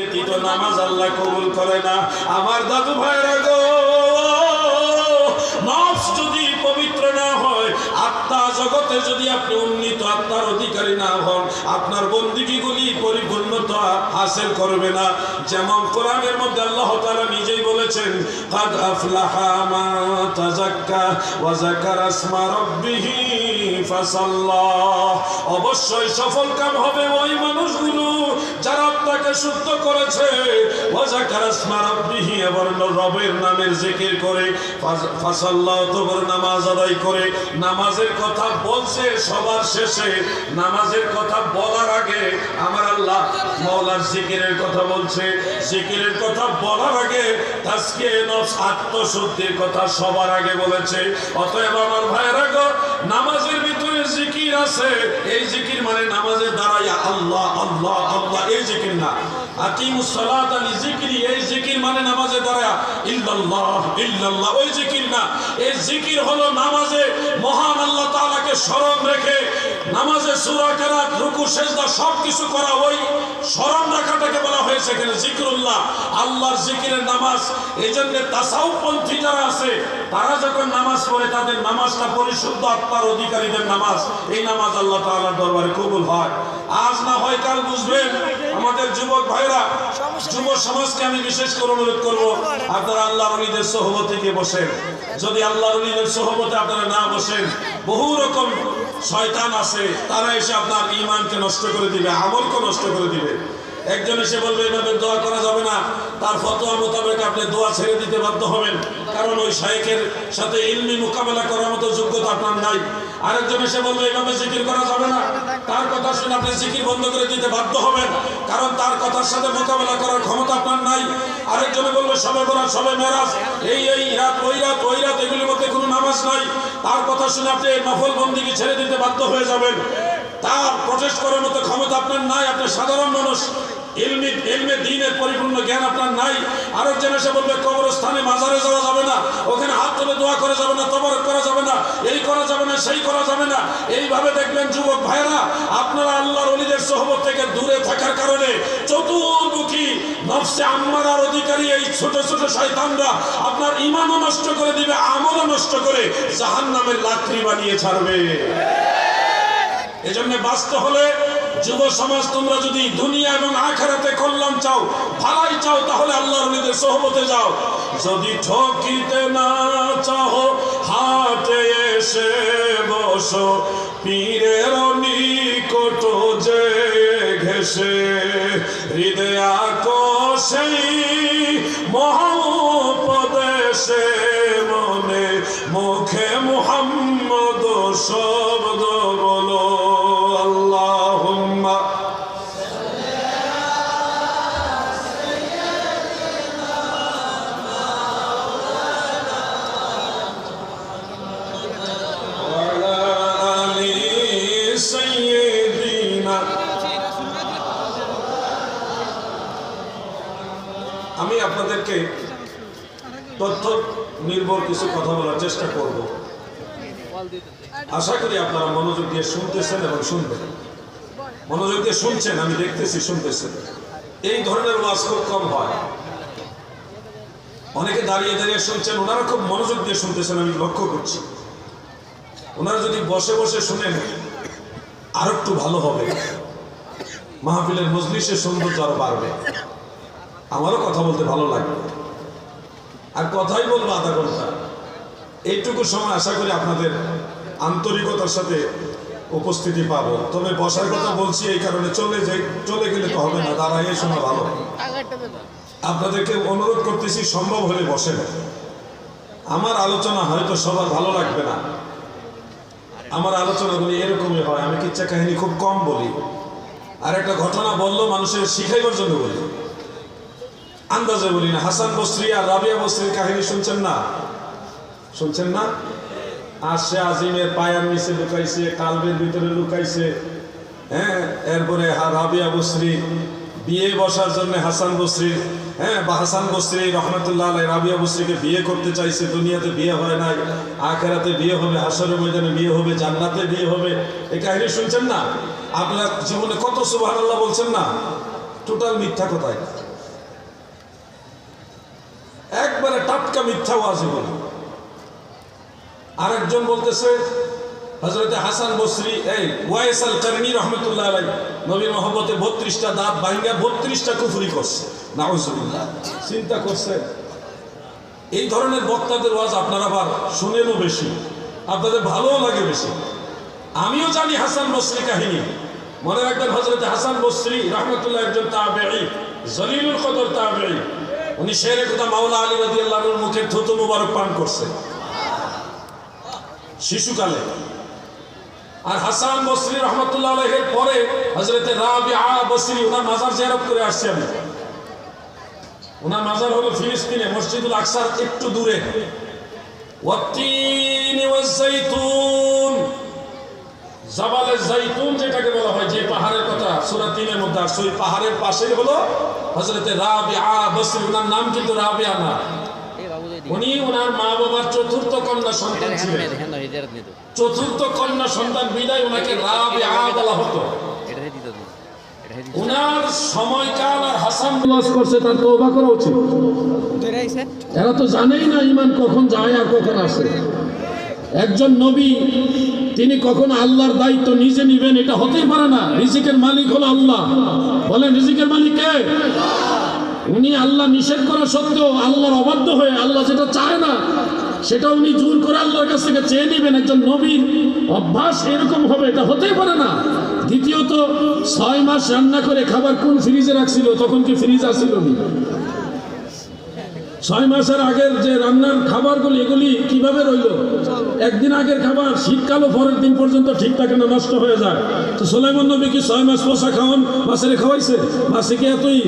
ব্যতীত নামাজ আল্লাহ কবুল করে না। আমার দাদু ভাইরা গো যদি পবিত্র না হয়, আত্মা জগতে যদি আপনি উন্নীত, আত্মার অধিকারী না হন, আপনার পরিপূর্ণতা হাসিল করবে না। যেমন কোরআনের মধ্যে আল্লাহ তারা নিজেই বলেছেন, কাদ আফলাহা মা তাজাক্কা আসমা অবশ্যই সফল কাম হবে ওই মানুষগুলো যারা আপনাকে শুদ্ধ করেছে। রবের নামের জিকির করে। নামাজ আদায় করে। নামাজের কথা বলছে সবার শেষে। নামাজের কথা বলার আগে আমার আল্লাহ মৌলার জিকিরের কথা বলছে। জিকিরের কথা বলার আগে আজকে আত্মশুদ্ধির কথা সবার আগে বলেছে। অতএব আমার ভাইয়েরা নামাজের ভিতরে জিকির আছে, এই জিকির মানে নামাজের দ্বারাই আল্লাহ আল্লাহ আল্লাহ, এই জিকির না। মানে নামাজে নামাজে সব কিছু করা, ওই স্মরণ রাখাটাকে বলা হয়েছে এখানে, জিকরুল্লাহ। আল্লাহর জিকিরের নামাজ এই জন্য তাসাউপন্থী যারা আছে, তারা যখন নামাজ পড়ে, তাদের নামাজটা পরিশুদ্ধ আত্মার অধিকারীদের নামাজ। এই নামাজ আল্লাহ তাআলার দরবারে কবুল হয়। আজ না হয় কাল বুঝবেন, আমাদের যুবক ভাইরা যুব সমাজকে আমি বিশেষ করে অনুরোধ করব, আপনারা আল্লাহ রলিদের সহবতে গিয়ে বসেন। যদি আল্লাহ রলিদের সহবতে আপনারা না বসেন, বহু রকম শয়তান আছে, তারা এসে আপনার ইমানকে নষ্ট করে দিবে, আমলকে নষ্ট করে দিবে। একজন এসে বলবে, এভাবে দোয়া করা যাবে না। তার ফতোয়া মোতাবেক আপনি দোয়া ছেড়ে দিতে বাধ্য হবেন। কারণ ওই শায়েকের সাথে ইলমি মোকাবেলা করার মতো যোগ্যতা আপনার নাই। আরেকজন এসে বলবে এভাবে জিকির করা যাবে না। তার কথা শুনে আপনি জিকির বন্ধ করে দিতে বাধ্য হবেন। কারণ তার কথার সাথে মোকাবেলা করার ক্ষমতা আপনার নাই। আরেকজনে বলবে সবে বরাত, সবে মেরাজ। এই এই, রাত, ওই রাত ওই রাত, এগুলির মধ্যে কোনো নামাজ নাই। তার কথা শুনে আপনি এই নফল বন্দিকে ছেড়ে দিতে বাধ্য হয়ে যাবেন। তার প্রচেষ্ট করার মতো ক্ষমতা আপনার নাই। আপনি সাধারণ মানুষ। পরিপূর্ণ জ্ঞান আপনার নাই। আরেকজন এসে বলবে, কবরস্থানে মাজারে যাওয়া যাবে না। ওখানে হাত তুলে দোয়া করা যাবে না, তবরক করা যাবে না, এই করা যাবে না, সেই করা যাবে না। এইভাবে দেখবেন যুবক ভাইরা আপনারা আল্লাহর অলিদের সহবত থেকে দূরে থাকার কারণে চতুর্মুখী নফসে আম্মারার অধিকারী এই ছোট ছোট শয়তানরা আপনার ইমানও নষ্ট করে দিবে, আমলও নষ্ট করে জাহান্নামের লাকড়ি বানিয়ে ছাড়বে। এজন্য বাঁচতে হলে যুব সমাজ, তোমরা যদি দুনিয়া এবং আখেরাতে কল্যাণ চাও, ভালাই চাও, তাহলে আল্লাহর নিজের সহবতে যাও। যদি ঠকিতে না চাও হাটে এসে বসো, পীরের নিকট যে ঘেসে, হৃদয়া সেই মহোপদেশে মনে, মুখে মুহাম্মদ শব্দ কিছু কথা বলার চেষ্টা করব। আশা করি আপনারা মনোযোগ দিয়ে শুনতেছেন এবং শুনবেন। মনোযোগ দিয়ে শুনছেন, আমি দেখতেছি, শুনতেছেন। এই ধরনের ওয়াজ খুব কম হয়। অনেকে দাঁড়িয়ে দাঁড়িয়ে শুনছেন, ওনারা খুব মনোযোগ দিয়ে শুনতেছেন, আমি লক্ষ্য করছি। ওনারা যদি বসে বসে শুনেন, আর একটু ভালো হবে। মাহফিলের মজলিসের সৌন্দর্য আরও বাড়বে। আমারও কথা বলতে ভালো লাগবে। আর কথাই বলব আধা ঘণ্টা। এইটুকু সময় আশা করি আপনাদের আন্তরিকতার সাথে উপস্থিতি পাবো। তবে বসার কথা বলছি এই কারণে চলে যাই চলে গেলে তো হবে না দাঁড়াইয়ে শোনা ভালো। আপনাদেরকে অনুরোধ করতেছি সম্ভব হলে বসেন। আমার আলোচনা হয়তো সবার ভালো লাগবে না। আমার আলোচনাগুলি এরকমই হয় আমি কিচ্ছা কাহিনী খুব কম বলি। আর একটা ঘটনা বলল মানুষের শিখাইবার জন্য বলি। আন্দাজে বলি না। হাসান বস্রি আর রাবিয়া বস্রির কাহিনী শুনছেন না? শুনছেন না? আর সে আজিমের পায়ের নিচে লুকাইছে, কালবের ভিতরে লুকাইছে। হ্যাঁ এরপরে রাবিয়া বস্রি বিয়ে বসার জন্য হাসান বস্রি হ্যাঁ বা হাসান বস্রি রহমতুল্লাহ আলাই রাবিয়া বস্রিকে বিয়ে করতে চাইছে, দুনিয়াতে বিয়ে হয় নাই, আখেরাতে বিয়ে হবে, হাসরের ময়দানে বিয়ে হবে, জান্নাতে বিয়ে হবে। এই কাহিনী শুনছেন না? আপনার জীবনে কত সুবহানাল্লাহ বলছেন না? টোটাল মিথ্যা কথায় পাক্কা মিথ্যা ওয়াজি বলে আরেকজন বলতেছে হজরতে হাসান বসরি, এই ওয়াইস আল কারনি রহমতুল্লাহ আলাই নবীর মহব্বতে বত্রিশটা দাঁত ভাঙ্গা বত্রিশটা কুফুরি করছে। নাউজুবিল্লাহ, চিন্তা করছে। এই ধরনের বক্তাদের ওয়াজ আপনারা আবার শুনেনও বেশি, আপনাদের ভালোও লাগে বেশি। আমিও জানি হাসান বসরি কাহিনী। মনে রাখবেন হজরত হাসান বসরি রহমতুল্লাহ একজন তাবেঈ, জলিলুল কদর তাবেঈ। উনি শেরে কথা মাওলা আলী রাদিয়াল্লাহুর মুখের থুতু মুবারক পান করছে। শিশুকালে। আর হাসান বসরি রহমতুল্লাহ আলাইহির পরে হজরতে রাবিআ বসরি ওনার মাজার জিয়ারত করে আসছি আমি। ওনার মাজার হলো ফিলিস্তিনে, মসজিদুল আকসার একটু দূরে। জাবালে জাইতুন যেটাকে বলা হয়, যে পাহাড়ের কথা, সূরা তিনের মধ্যে আসছে, ওই পাহাড়ের পাশে হলো হযরতে রাবিআ বসরি ওনার নাম কিন্তু রাবিআ না। উনি ওনার মা বাবার চতুর্থ কন্যা সন্তান ছিলেন। না হিজারত নিত চতুর্থ কন্যা সন্তান বিদায় ওনাকে রাবিআ বলা হতো। ওনার সময়কাল আর হাসান ওয়াজ করছে তার তওবা করা উচিত। এরা তো জানেই না ইমান কখন যায় আর কখন আসে। একজন নবী, তিনি কখন আল্লাহর দায়িত্ব নিজে নিবেন, এটা হতেই পারে না। রিজিকের মালিক হলো আল্লাহ। বলেন, রিজিকের মালিক কে? উনি আল্লাহ নিষেধ করা সত্ত্বেও আল্লাহর অবাধ্য হয়ে আল্লাহ যেটা চায় না, সেটা উনি জোর করে আল্লাহর কাছ থেকে চেয়ে নেবেন। একজন নবীর অভ্যাস এরকম হবে, এটা হতেই পারে না। দ্বিতীয়ত, ছয় মাস রান্না করে খাবার কোন ফ্রিজে রাখছিল, তখন কি ফ্রিজ আসছিল না? ছয় মাসের আগের যে রান্নার খাবারগুলি, এগুলি কীভাবে রইল? একদিন আগের খাবার, শীতকালও পরের দিন পর্যন্ত ঠিক থাকে না, নষ্ট হয়ে যায়। তো সোলাইমন নবী কি ছয় মাস পোষা খাওয়ান? মাছের খাওয়াইছে? মাসে কি এতই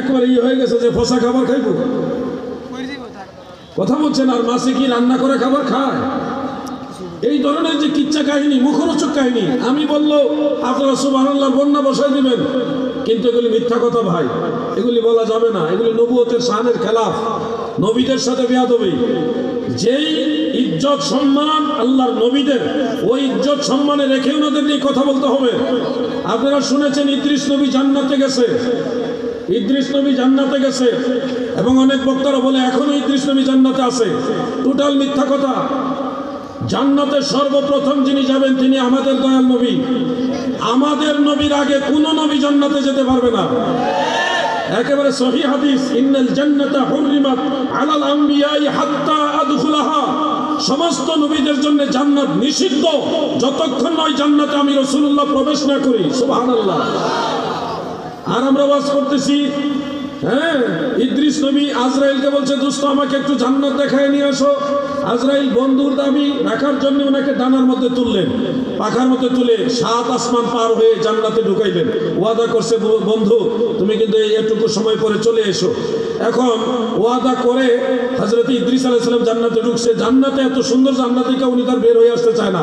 একবারে ইয়ে হয়ে গেছে যে পোষা খাবার খাইব? কথা বলছেন, আর মাসে কি রান্না করে খাবার খায়? এই ধরনের যে কিচ্ছা কাহিনী, মুখরোচক কাহিনী, আমি বলল, আপনারা সুবাহ বন্যা বসাই দিবেন। কিন্তু এগুলি মিথ্যা কথা ভাই। এগুলি বলা যাবে না। এগুলি নবুয়তের শানের খেলাফ। নবীদের সাথে বেয়াদবি। যেই ইজ্জত, সম্মান আল্লাহর নবীদের, ওই ইজ্জত, সম্মানে রেখে ওনাদের নিয়ে কথা বলতে হবে। আপনারা শুনেছেন, ইদ্রিস নবী জান্নাতে গেছে। ইদ্রিস নবী জান্নাতে গেছে। এবং অনেক বক্তারা বলে, এখনও ইদ্রিস নবী জান্নাতে আছে। টোটাল মিথ্যা কথা। জান্নাতে সর্বপ্রথম যিনি যাবেন, তিনি আমাদের দয়াল নবী। আমাদের নবীর আগে কোন নবী জান্নাতে যেতে পারবে না। একেবারে সহি হাদিস, ইন্নাল জান্নাতা হুররিমাত আলাল আম্বিয়াই হাত্তা আদখুলাহা। সমস্ত নবীদের জন্য জান্নাত নিষিদ্ধ, যতক্ষণ নয় জান্নাতে আমি রাসূলুল্লাহ প্রবেশ না করি। সুবহানাল্লাহ। আর আমরা ওয়াজ করতেছি হ্যাঁ ইদ্রিস নবী আজরাইলকে বলছে, দোস্ত, আমাকে একটু জান্নাত দেখায় নিয়ে আসো। আজরাইল বন্ধুর দাবি রাখার জন্য ওনাকে ডানার মধ্যে তুললেন, পাখার মধ্যে তুলে সাত আসমান পার হয়ে জান্নাতে ঢুকাইলেন। ওয়াদা করছে বন্ধু, তুমি কিন্তু এটুকু সময় পরে চলে এসো। এখন ওয়াদা করে হজরত ইদ্রিস আলাইসালাম জান্নাতে ঢুকছে। জান্নাতে এত সুন্দর জান্নাত থেকে উনি তার বের হয়ে আসতে চায় না।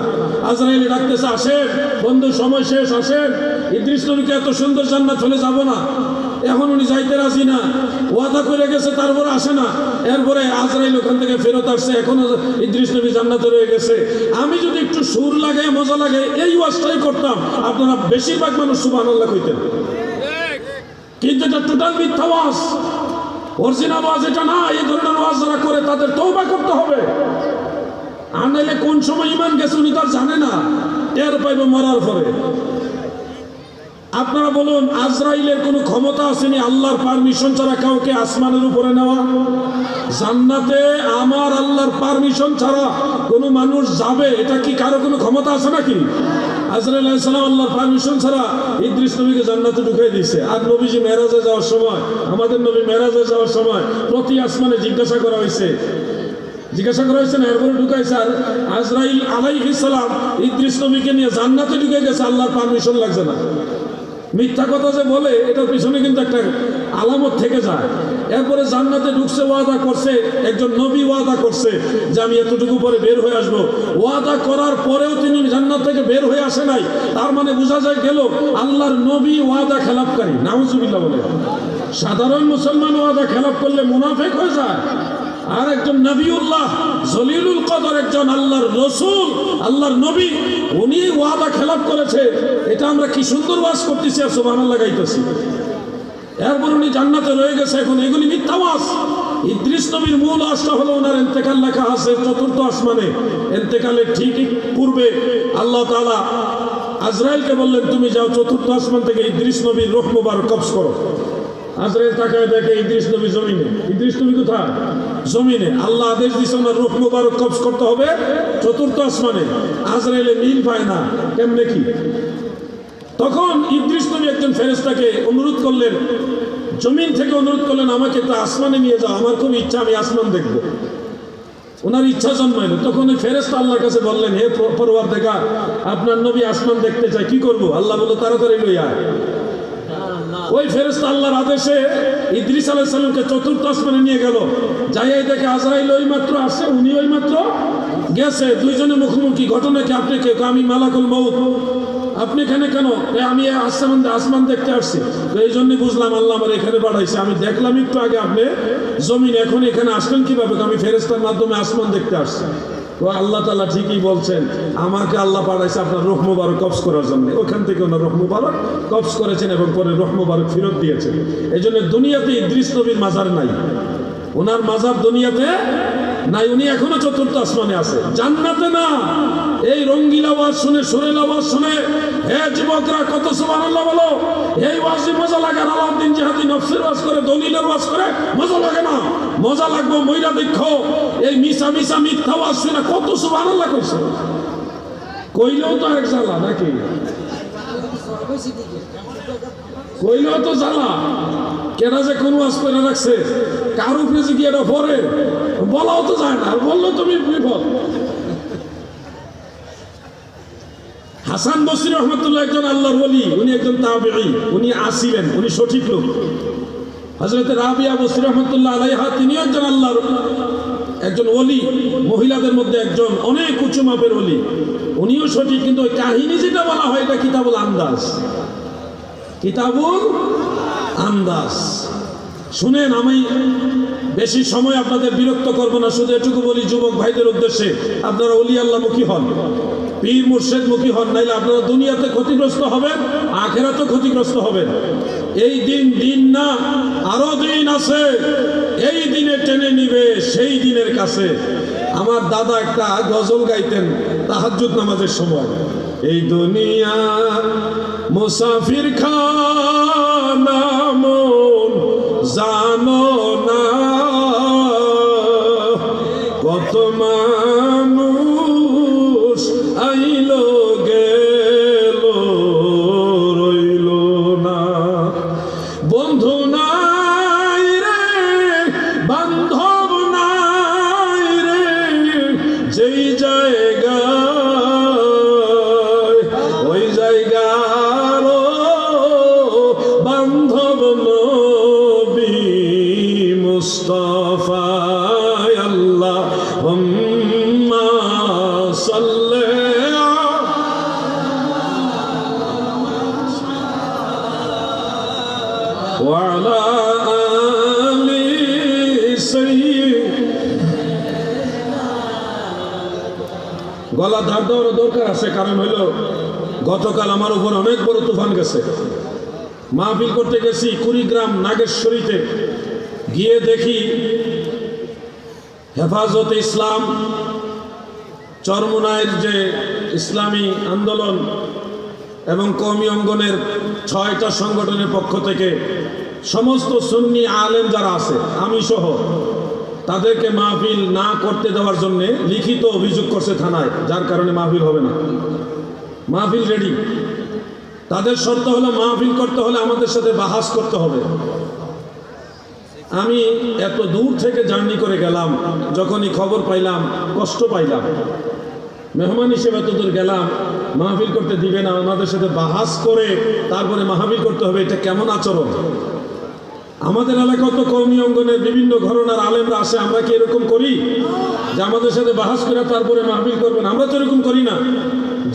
আজরাইল ডাকতেছে, আসেন, বন্ধু, সময় শেষ, আসেন। ইদ্রিস নবীকে এত সুন্দর জান্নাত হলে যাব না। এখন উনি যাইতে রাজি না। ওয়াদা করে গেছে, তারপরে আসে না। এরপরে আজরাইল ওখান থেকে ফেরত আসছে এখনও ইদ্রিস নবী জান্নাতে রয়ে গেছে। আমি যদি একটু সুর লাগে মজা লাগে এই ওয়াজটাই করতাম, আপনারা বেশিরভাগ মানুষ সুবহানাল্লাহ কইতেন। কিন্তু এটা টোটাল মিথ্যা ওয়াজ। অরিজিনাল ওয়াজ এটা না, এই ধরনের ওয়াজ যারা করে, তাদের তৌবা করতে হবে। আর কোন সময় ইমান গেছে উনি তার জানে না। টের পাইবে মরার পরে। আপনারা বলুন, আজরাইলের কোনো ক্ষমতা আসেনি, আল্লাহর পারমিশন ছাড়া কাউকে আসমানের উপরে নেওয়া? জান্নাতে আমার আল্লাহর পারমিশন ছাড়া কোনো মানুষ যাবে, এটা কি কারও কোনো ক্ষমতা আছে নাকি? আজরাইল আলাইসালাম আল্লাহর পারমিশন ছাড়া ইদ্রিস নবীকে জান্নাতে ঢুকাই দিয়েছে। আর নবীজি মেরাজে যাওয়ার সময়, আমাদের নবী মেরাজে যাওয়ার সময় প্রতি আসমানে জিজ্ঞাসা করা হয়েছে। জিজ্ঞাসা করা হয়েছে না, এরপরে ঢুকাইছে। আর আজরাইল আলাইহিস সালাম ইদ্রিস নবীকে নিয়ে জান্নাতে ঢুকে গেছে, আল্লাহর পারমিশন লাগছে না। মিথ্যা কথা যে বলে, এটার পিছনে কিন্তু একটা আলামত থেকে যায়। এরপরে জান্নাতে ঢুকছে, ওয়াদা করছে, একজন নবী ওয়াদা করছে যে আমি এতটুকু পরে বের হয়ে আসব। ওয়াদা করার পরেও তিনি জান্নাত থেকে বের হয়ে আসে নাই। তার মানে বোঝা যায় গেল, আল্লাহর নবী ওয়াদা খেলাপকারী। নাউজুবিল্লাহ বলে। সাধারণ মুসলমান ওয়াদা খেলাপ করলে মুনাফেক হয়ে যায়। আর একজন নবীউল্লাহ জলিলুল কদর, একজন আল্লাহর রসুল, আল্লাহর নবী, উনি ওয়াদা খেলাপ করেছে। এটা আমরা কি সুন্দর ওয়াজ করতেছি আর সোবান লাগাইতেছি এরপর উনি জান্নাতে রয়ে গেছে, এখন এগুলি মিথ্যা ওয়াজ। ইদ্রিস নবীর মূল আসটা হলো ওনার এন্তেকাল লেখা আছে চতুর্থ আসমানে। এন্তেকালের ঠিক পূর্বে আল্লাহ তাআলা আজরাইলকে বললেন, তুমি যাও চতুর্থ আসমান থেকে ইদ্রিস নবীর রূহ কবজ করো। আজরাইল তাকায় দেখে ইদ্রিস নবী জমিনে। ইদ্রিস নবী কোথায়? জমিনে। আল্লাহ আদেশ দিছে ওনার রূহ মুবারক কবজ করতে হবে চতুর্থ আসমানে। আজরাইলে মিল পায় না। কেমনে কি? তখন ইদ্রিস নবী একজন ফেরেশতাকে অনুরোধ করলেন, জমিন থেকে অনুরোধ করলেন, আমাকে তো আসমানে নিয়ে যাও। আমার খুব ইচ্ছা, আমি আসমান দেখব। ওনার ইচ্ছা জন্মাইল। তখন ওই ফেরেস্তা আল্লাহর কাছে বললেন, হে পরওয়ার দেখা আপনার নবী আসমান দেখতে চাই কি করব? আল্লাহ বলল, তাড়াতাড়ি লই আয়। ওই ফেরেস্তা আল্লাহর আদেশে ইদ্রিস আলাইহিস সালামকে চতুর্থ আসমানে নিয়ে গেল। যাইয়াই দেখে আজরাইল ওই মাত্র আসছে উনি ওই মাত্র গেছে। দুইজনে মুখোমুখি। ঘটনা কি আপনি কে? আমি মালাকুল মৌত আপনি এখানে কেন? আমি আসমান আসমান দেখতে আসছি। তো এই জন্যই বুঝলাম আল্লাহ আমার এখানে বাড়াইছে। আমি দেখলাম একটু আগে আপনি জমিন, এখন এখানে আসলেন কীভাবে? আমি ফেরেস্তার মাধ্যমে আসমান দেখতে আসছি। তো আল্লাহ তালা ঠিকই বলছেন, আমাকে আল্লাহ পাঠাইছে আপনার রোহ মুবারক কবজ করার জন্য। ওখান থেকে ওনার রোহ মুবারক কবজ করেছেন এবং পরে রোহ মুবারক ফেরত দিয়েছেন। এই জন্য দুনিয়াতে ইদ্রিস নবীর মাজার নাই। ওনার মাজার দুনিয়াতে নাই, উনি এখনও চতুর্থ আসমানে আছে। জান্নাতে না। এই রঙ্গিল আওয়াজ শুনে, সুরেল আওয়াজ শুনে, হে যুবকরা, কত সুবহানাল্লাহ বলো। এই ওয়াজে মজা লাগে না আলাউদ্দিন জিহাদি নফসের ওয়াজ করে, দলিলের ওয়াজ করে, মজা লাগে মজা লাগবো, মইরা দেখো। এই মিশা মিশা মিথ্যা ওয়াজ শুনে কত সুবহানাল্লাহ কইছে। কইলেও তো এক জ্বালা নাকি? কইলেও তো জ্বালা। কেনা যে কোন ওয়াজ করে রাখছে। কার উপরে যে গিয়ে এটা পরে বলাও তো যায় না, আর বলল তুমি বিপদ। হাসান বসরি রহমতুল্লাহ একজন আল্লাহর বলি উনি একজন তাবেঈ, উনি আসিলেন, উনি সঠিক লোক। হজরত রাবিয়া বসরি রহমতুল্লাহ আলাইহা, তিনি একজন আল্লাহর একজন অলি মহিলাদের মধ্যে একজন অনেক উঁচু মাপের অলি উনিও সঠিক, কিন্তু ওই কাহিনী যেটা বলা হয় এটা কিতাবুল আন্দাজ। কিতাবুল আন্দাজ। শুনেন, আমি বেশি সময় আপনাদের বিরক্ত করব না, শুধু এটুকু বলি, যুবক ভাইদের উদ্দেশ্যে আপনারা অলি আল্লাহমুখী হন, পীর মুর্শেদ মুখী হন, নাইলে আপনারা দুনিয়াতে ক্ষতিগ্রস্ত হবেন আখেরাতে ক্ষতিগ্রস্ত হবেন। এই দিন দিন না, আরও দিন আছে। এই দিনে টেনে নিবে, সেই দিনের কাছে। আমার দাদা একটা গজল গাইতেন, তাহাজ্জুদ নামাজের সময়। এই দুনিয়া মুসাফির খানা কত মানুষ وعلى آل سيد গলা ধার দেওয়ার দরকার আছে কারণ হইল গতকাল আমার উপর অনেক বড় তুফান গেছে মাহফিল করতে গেছি কুড়িগ্রাম নাগেশ্বরীতে গিয়ে দেখি হেফাজত ইসলাম চরমুনায়ের যে ইসলামী আন্দোলন এবং কওমি অঙ্গনের ছয়টা সংগঠনের পক্ষ থেকে সমস্ত সুন্নি আলেম যারা আছে, আমি সহ, তাদেরকে মাহফিল না করতে দেওয়ার জন্য লিখিত অভিযোগ করছে থানায়, যার কারণে মাহফিল হবে না। মাহফিল রেডি তাদের শর্ত হলো মাহফিল করতে হলে আমাদের সাথে বাহাস করতে হবে। আমি এত দূর থেকে জার্নি করে গেলাম, যখনই খবর পাইলাম, কষ্ট পাইলাম। মেহমান হিসেবে এত দূর গেলাম, মাহফিল করতে দিবে না ওনাদের সাথে বাহাস করে তারপরে মাহফিল করতে হবে, এটা কেমন আচরণ? আমাদের এলাকায় তো কর্মী অঙ্গনের বিভিন্ন ঘরনার আলেমরা আসে, আমরা কি এরকম করি? যে আমাদের সাথে বাহাস করে তারপরে মাহফিল করবেন, আমরা তো এরকম করি না।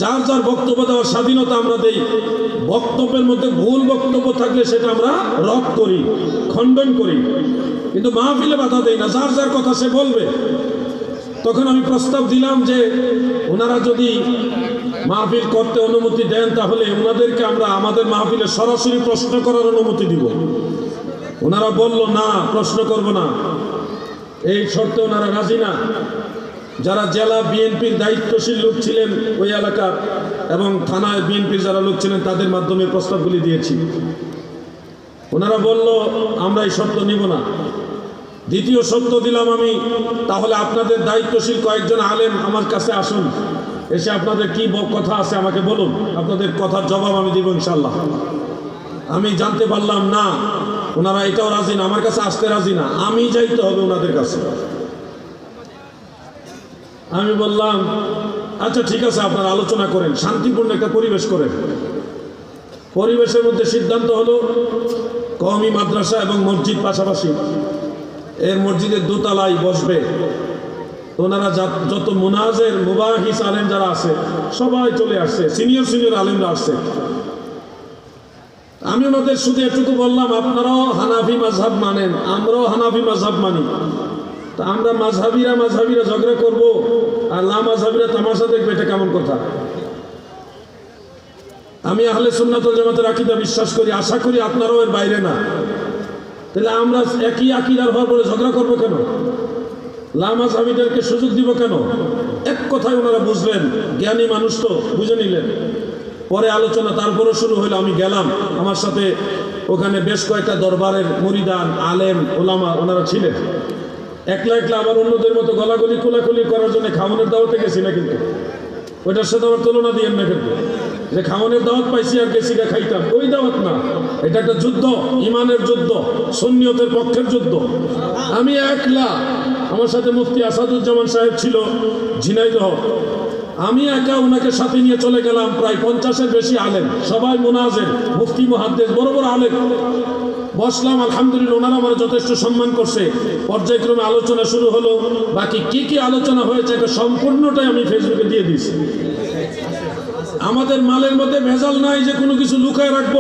যার যার বক্তব্য দেওয়ার স্বাধীনতা আমরা দেই। বক্তব্যের মধ্যে ভুল বক্তব্য থাকলে সেটা আমরা রদ করি, খণ্ডন করি। কিন্তু মাহফিলে বাধা দেই না, যার যার কথা সে বলবে। তখন আমি প্রস্তাব দিলাম যে, ওনারা যদি মাহফিল করতে অনুমতি দেন, তাহলে ওনাদেরকে আমরা আমাদের মাহফিলে সরাসরি প্রশ্ন করার অনুমতি দিব। ওনারা বলল, না, প্রশ্ন করব না। এই শর্তে ওনারা রাজি না। যারা জেলা বিএনপির দায়িত্বশীল লোক ছিলেন ওই এলাকার এবং থানায় বিএনপির যারা লোক ছিলেন, তাদের মাধ্যমে প্রস্তাবগুলি দিয়েছি। ওনারা বলল, আমরা এই শর্ত নিব না। দ্বিতীয় শর্ত দিলাম আমি, তাহলে আপনাদের দায়িত্বশীল কয়েকজন আলেম আমার কাছে আসুন। এসে আপনাদের কি কথা আছে আমাকে বলুন। আপনাদের কথার জবাব আমি দিব ইনশাল্লাহ আমি জানতে পারলাম, না ওনারা এটাও রাজি না, আমার কাছে আসতে রাজি না। আমি যাইতে হবে ওনাদের কাছে। আমি বললাম আচ্ছা ঠিক আছে, আপনারা আলোচনা করেন, শান্তিপূর্ণ একটা পরিবেশ করেন। পরিবেশের মধ্যে সিদ্ধান্ত হলো, কওমি মাদ্রাসা এবং মসজিদ পাশাপাশি এর মসজিদের দোতলায় বসবে। ওনারা যত মোনাজের মুবাহিস আলেম যারা আছে, সবাই চলে আসছে, সিনিয়র সিনিয়র আলেমরা আসছে। আমি ওনাদের শুধু এটুকু বললাম, আপনারাও হানাফি মাঝহাব মানেন, আমরাও হানাফি মাঝহাব মানি। তা আমরা মাঝহাবিরা মাঝহাবিরা ঝগড়া করব, আর না মাঝহাবিরা তামাশা দেখবে, এটা কেমন কথা? আমি আহলে সুন্নাতুল জামাতের আকিদা বিশ্বাস করি, আশা করি আপনারাও এর বাইরে না। তাহলে আমরা একই আকিদার হওয়ার পরে ঝগড়া করব কেন? লামা সাবিদেরকে সুযোগ দিব কেন? এক কথায় ওনারা বুঝলেন, জ্ঞানী মানুষ তো, বুঝে নিলেন। পরে আলোচনা তারপরও শুরু হলো আমি গেলাম। আমার সাথে ওখানে বেশ কয়েকটা দরবারের মরিদান, আলেম, ওলামা ওনারা ছিলেন। একলা একলা আবার অন্যদের মতো গলাগলি কোলাকুলি করার জন্য খাওয়ানোর দাওয়াতে গেছি না কিন্তু। ওইটার সাথে আমার তুলনা দিয়েন না কিন্তু। যে খাওয়ানোর দাওয়াত পাইছি আর গেছিটা খাইতাম, ওই দাওয়াত না। এটা একটা যুদ্ধ, ইমানের যুদ্ধ, সন্নিয়তের পক্ষের যুদ্ধ। আমি একলা, আমার সাথে মুফতি আসাদুজ্জামান সাহেব ছিল, ঝিনাইদহ। আমি একা ওনাকে সাথে নিয়ে চলে গেলাম, প্রায় পঞ্চাশের বেশি আলেম। সবাই মোনাজের, মুফতি মহাদ্দেশ বড় বড় আলেম। বসলাম, আলহামদুলিল্লাহ, ওনারা আমার যথেষ্ট সম্মান করছে। পর্যায়ক্রমে আলোচনা শুরু হলো। বাকি কি কি আলোচনা হয়েছে সম্পূর্ণটাই আমি ফেসবুকে দিয়ে দিয়েছি। আমাদের মালের মধ্যে ভেজাল নাই যে কোনো কিছু লুকায় রাখব।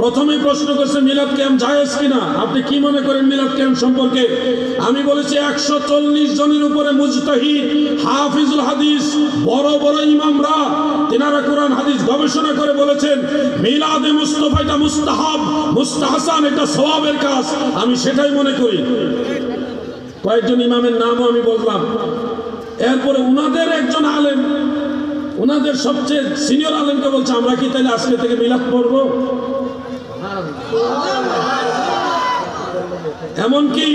প্রথমেই প্রশ্ন করছে, মিলাদ ক্যাম্প জায়েজ কিনা? আপনি কি মনে করেন মিলাদ ক্যাম্প সম্পর্কে? আমি বলেছি, একশো চল্লিশ জনের উপরে মুজতাহিদ, হাফিজুল হাদিস, বড় বড় ইমামরা, তিনারা কোরআন, হাদিস গবেষণা করে বলেছেন, মিলাদে মুস্তফা এটা মুস্তাহাব, মুস্তাহাসান এটা সওয়াবের কাজ। আমি সেটাই মনে করি। কয়েকজন ইমামের নামও আমি বললাম। এরপরে উনাদের একজন আলেম ওনাদের সবচেয়ে সিনিয়র আলেমকে বলছে, আমরা কি তাহলে আজকে থেকে মিলাদ পড়ব? এমনকি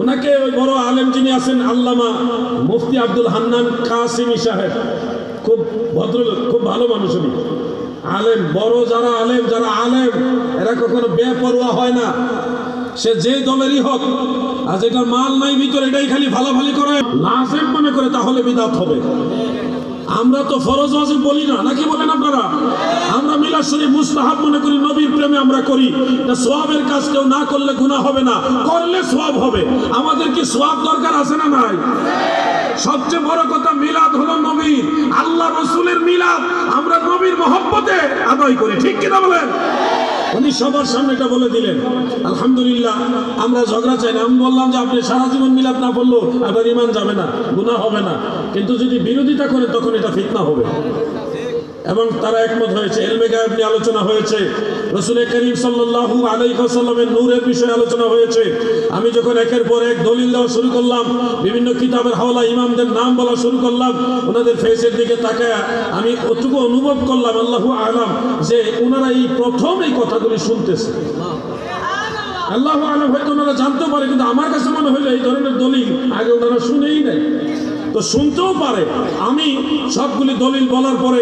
ওনাকে ওই বড় আলেম যিনি আছেন আল্লামা মুফতি আব্দুল হান্নান কাসিমি সাহেব, খুব ভদ্র খুব ভালো মানুষ উনি। আলেম, বড় যারা আলেম যারা আলেম, এরা কখনো বেপরোয়া হয় না। সে যে দলেরই হোক, আর যেটা মাল নাই ভিতরে, এটাই খালি ভালাভালি করে। লাজেম মনে করে তাহলে বিদাত হবে। আমরা তো ফরজ ওয়াজিব বলি না। নাকি বলেন আপনারা? আমরা মিলাদ শরীফ মুস্তাহাব মনে করি নবীর প্রেমে আমরা করি। না সোয়াবের কাজ কেউ না করলে গুণা হবে না। করলে সোয়াব হবে। আমাদের কি সোয়াব দরকার আছে না নাই? সবচেয়ে বড় কথা মিলাদ হলো নবী আল্লাহ রসুলের মিলাদ আমরা নবীর মহব্বতে আদায় করি। ঠিক কিনা বলেন? উনি সবার সামনে এটা বলে দিলেন, আলহামদুলিল্লাহ, আমরা ঝগড়া চাই না। আমি বললাম যে, আপনি সারা জীবন মিলাপ না বলল আপনার ইমান যাবে না গুণা হবে না। কিন্তু যদি বিরোধিতা করে তখন এটা ফিতনা হবে। এবং তারা একমত হয়েছে, এলমে গায়েব নিয়ে আলোচনা হয়েছে। রসুল করিম সাল্লাল্লাহু আলাইহি ওয়াসাল্লামের নূরের বিষয়ে আলোচনা হয়েছে। আমি যখন একের পর এক দলিল দেওয়া শুরু করলাম, বিভিন্ন কিতাবের হাওলা ইমামদের নাম বলা শুরু করলাম, ওনাদের ফেসের দিকে তাকায় আমি অতটুকু অনুভব করলাম, আল্লাহু আলাম, যে ওনারা এই প্রথম এই কথাগুলি শুনতেছে। আল্লাহ আলম হয়তো ওনারা জানতে পারে, কিন্তু আমার কাছে মনে হলো এই ধরনের দলিল আগে ওনারা শুনেই নাই। তো শুনতেও পারে। আমি সবগুলি দলিল বলার পরে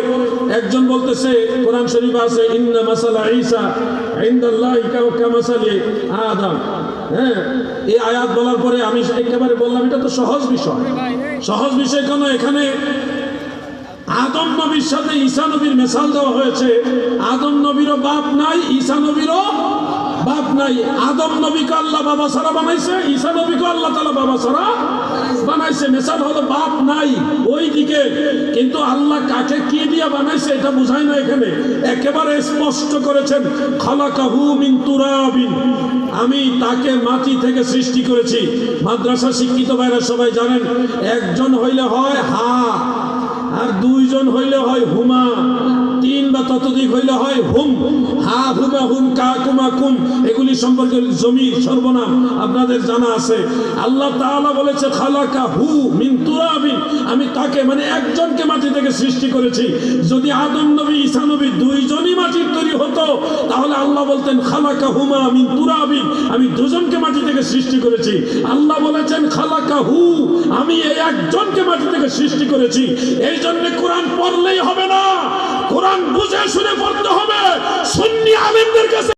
একজন বলতেছে, কোরআন শরীফ আছে, ইন্না মাসালা ঈসা ইন্দাল্লাহি কামাসালি আদম। হ্যাঁ এই আয়াত বলার পরে আমি একেবারে বললাম, এটা তো সহজ বিষয়। সহজ বিষয় কেন? এখানে আদম নবীর সাথে ঈসা নবীর মেশাল দেওয়া হয়েছে। আদম নবীরও বাপ নাই, ঈসা নবীরও বাপ নাই, আদম নবীকে আল্লাহ বাবা সারা বানাইছে, ঈসা নবীকে আল্লাহ তালা বাবা সারা বানাইছে। মেশাল হলো বাপ নাই, ওই দিকে। কিন্তু আল্লাহ কাকে কি দিয়া বানাইছে এটা বুঝায় না এখানে। একেবারে স্পষ্ট করেছেন, খালাকাহু মিন তুরাবিন। আমি তাকে মাটি থেকে সৃষ্টি করেছি। মাদ্রাসা শিক্ষিত ভাইরা সবাই জানেন, একজন হইলে হয় হা, আর দুইজন হইলে হয় হুমা। তিন বা ততোধিক হইলে হয় হুম, হা হুমা হুম কা কুমা কুম এগুলি সম্পর্কে জমি সর্বনাম আপনাদের জানা আছে। আল্লাহ তাআলা বলেছে, খালাকা হু মিন তুরাবিন, আমি তাকে মানে একজনকে মাটি থেকে সৃষ্টি করেছি। যদি আদম নবী, ঈসা নবী দুইজনই মাটির তৈরি হতো, তাহলে আল্লাহ বলতেন, খালাকা হুমা মিন তুরাবিন, আমি দুজনকে মাটি থেকে সৃষ্টি করেছি। আল্লাহ বলেছেন, খালাকা হু, আমি এই একজনকে মাটি থেকে সৃষ্টি করেছি। এই জন্য কোরআন পড়লেই হবে না। কোরআন বুঝে শুনে পড়তে হবে। সুন্নি আলেমদের কাছে